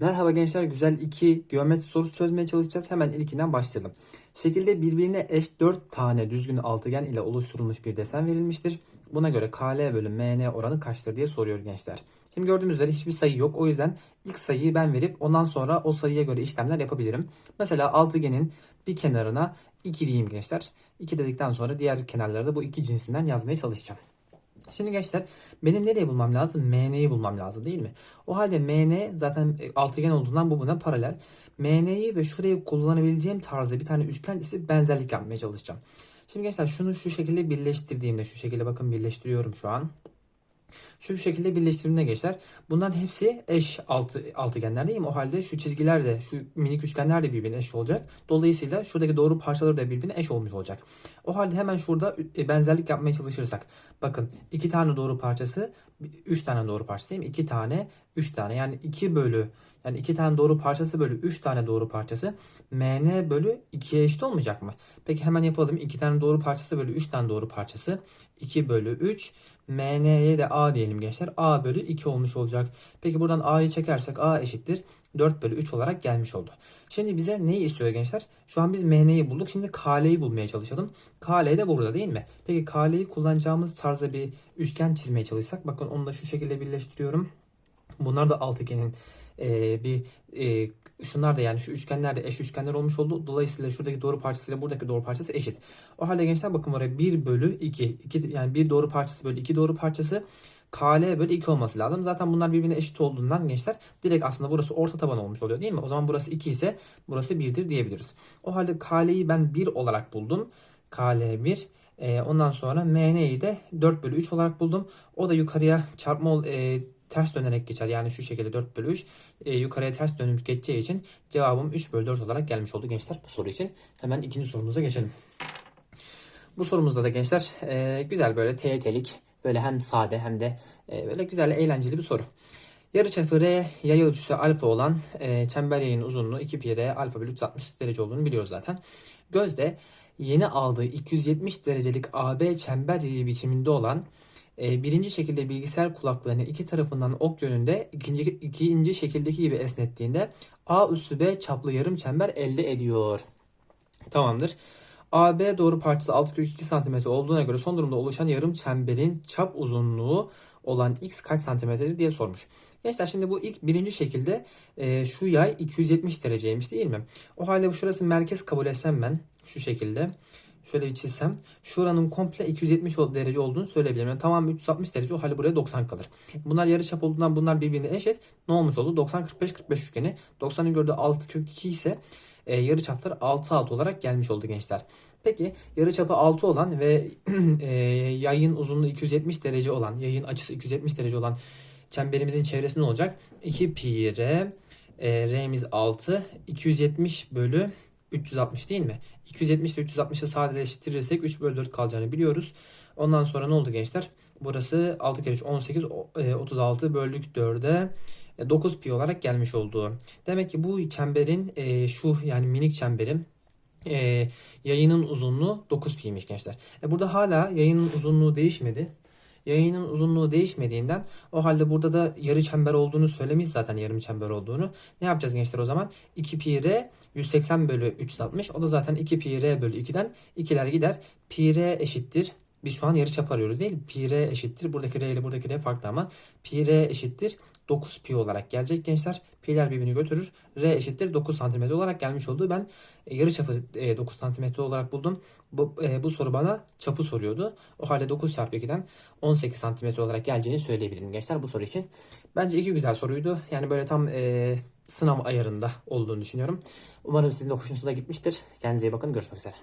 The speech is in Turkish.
Merhaba gençler, güzel iki geometri sorusu çözmeye çalışacağız. Hemen ilkinden başlayalım. Şekilde birbirine eş 4 tane düzgün altıgen ile oluşturulmuş bir desen verilmiştir. Buna göre KL bölü MN oranı kaçtır diye soruyor gençler. Şimdi gördüğünüz üzere hiçbir sayı yok. O yüzden ilk sayıyı ben verip ondan sonra o sayıya göre işlemler yapabilirim. Mesela altıgenin bir kenarına 2 diyeyim gençler. 2 dedikten sonra diğer kenarları da bu iki cinsinden yazmaya çalışacağım. Şimdi gençler benim nereye bulmam lazım? MN'yi bulmam lazım değil mi? O halde MN zaten e, altıgen olduğundan bu buna paralel. MN'yi ve şurayı kullanabileceğim tarzda bir tane üçgen ise benzerlik yapmaya çalışacağım. Şimdi gençler şunu şu şekilde birleştirdiğimde şu şekilde bakın birleştiriyorum şu an. Şu şekilde birleştirdiğimde gençler bunların hepsi eş altı, altıgenler değil mi? O halde şu çizgiler de şu minik üçgenler de birbirine eş olacak. Dolayısıyla şuradaki doğru parçaları da birbirine eş olmuş olacak. O halde hemen şurada e, benzerlik yapmaya çalışırsak. Bakın iki tane doğru parçası, üç tane doğru parçası değil mi? İki tane, üç tane. Yani iki bölü yani iki tane doğru parçası bölü üç tane doğru parçası mn bölü 2'ye eşit olmayacak mı? Peki hemen yapalım. İki tane doğru parçası bölü üç tane doğru parçası 2 bölü 3 mn'ye de a diyelim gençler. a bölü 2 olmuş olacak. Peki buradan a'yı çekersek a eşittir 4 bölü 3 olarak gelmiş oldu. Şimdi bize neyi istiyor gençler? Şu an biz MN'yi bulduk. Şimdi KL'yi bulmaya çalışalım. KL de burada değil mi? Peki KL'yi kullanacağımız tarzda bir üçgen çizmeye çalışsak. Bakın onu da şu şekilde birleştiriyorum. Bunlar da altıgenin e, bir e, şunlar da yani şu üçgenler de eş üçgenler olmuş oldu. Dolayısıyla şuradaki doğru parçasıyla buradaki doğru parçası eşit. O halde gençler bakın oraya 1 bölü 2. 2 yani bir doğru parçası bölü 2 doğru parçası KL bölü 2 olması lazım. Zaten bunlar birbirine eşit olduğundan gençler direkt aslında burası orta taban olmuş oluyor değil mi? O zaman burası 2 ise burası 1'dir diyebiliriz. O halde KL'yi ben 1 olarak buldum. KL 1. E, ondan sonra MN'yi de 4 bölü 3 olarak buldum. O da yukarıya çarpma e, ters dönerek geçer. Yani şu şekilde 4 bölü 3 e, yukarıya ters dönüp geçeceği için cevabım 3 bölü 4 olarak gelmiş oldu gençler bu soru için. Hemen ikinci sorumuza geçelim. Bu sorumuzda da gençler e, güzel böyle TYT'lik böyle hem sade hem de e, böyle güzel eğlenceli bir soru. Yarıçapı R yay ölçüsü alfa olan e, çember yayın uzunluğu 2 pi r alfa bölü 360 derece olduğunu biliyoruz zaten. Gözde yeni aldığı 270 derecelik AB çember yayı biçiminde olan birinci şekilde bilgisayar kulaklarını iki tarafından ok yönünde ikinci, ikinci şekildeki gibi esnettiğinde A üssü B çaplı yarım çember elde ediyor. Tamamdır. AB doğru parçası 6,2 cm olduğuna göre son durumda oluşan yarım çemberin çap uzunluğu olan x kaç santimetredir diye sormuş. Gençler şimdi bu ilk birinci şekilde e, şu yay 270 dereceymiş değil mi? O halde bu şurası merkez kabul etsem ben şu şekilde. Şöyle bir çizsem. Şuranın komple 270 derece olduğunu söyleyebilirim. Yani tamam 360 derece o halde buraya 90 kalır. Bunlar yarıçap olduğundan bunlar birbirine eşit. Ne olmuş oldu? 90 45 45 üçgeni. 90'ın gördüğü 6 kök 2 ise e, yarıçaplar 6 6 olarak gelmiş oldu gençler. Peki yarıçapı 6 olan ve e, yayın uzunluğu 270 derece olan, yayın açısı 270 derece olan çemberimizin çevresi ne olacak? 2 pi r, e, r'miz 6, 270 bölü 360 değil mi? 270 ile 360'ı sadeleştirirsek 3 bölü 4 kalacağını biliyoruz. Ondan sonra ne oldu gençler? Burası 6 kere 3 18 36 böldük 4'e 9 pi olarak gelmiş oldu. Demek ki bu çemberin e, şu yani minik çemberin e, yayının uzunluğu 9 pi'ymiş gençler. E, burada hala yayının uzunluğu değişmedi. Yayının uzunluğu değişmediğinden o halde burada da yarı çember olduğunu söylemiş zaten yarım çember olduğunu. Ne yapacağız gençler o zaman? 2 pi r 180 bölü 360. O da zaten 2 pi r bölü 2'den 2'ler gider. Pi r eşittir. Biz şu an yarı çap arıyoruz değil? Pi r eşittir. Buradaki r ile buradaki r farklı ama. Pi r eşittir. 9 pi olarak gelecek gençler. Pi'ler birbirini götürür. R eşittir 9 cm olarak gelmiş oldu. Ben e, yarı çapı 9 cm olarak buldum. Bu, e, bu soru bana çapı soruyordu. O halde 9 çarpı 2'den 18 cm olarak geleceğini söyleyebilirim gençler bu soru için. Bence iki güzel soruydu. Yani böyle tam e, sınav ayarında olduğunu düşünüyorum. Umarım sizin de hoşunuza gitmiştir. Kendinize iyi bakın. Görüşmek üzere.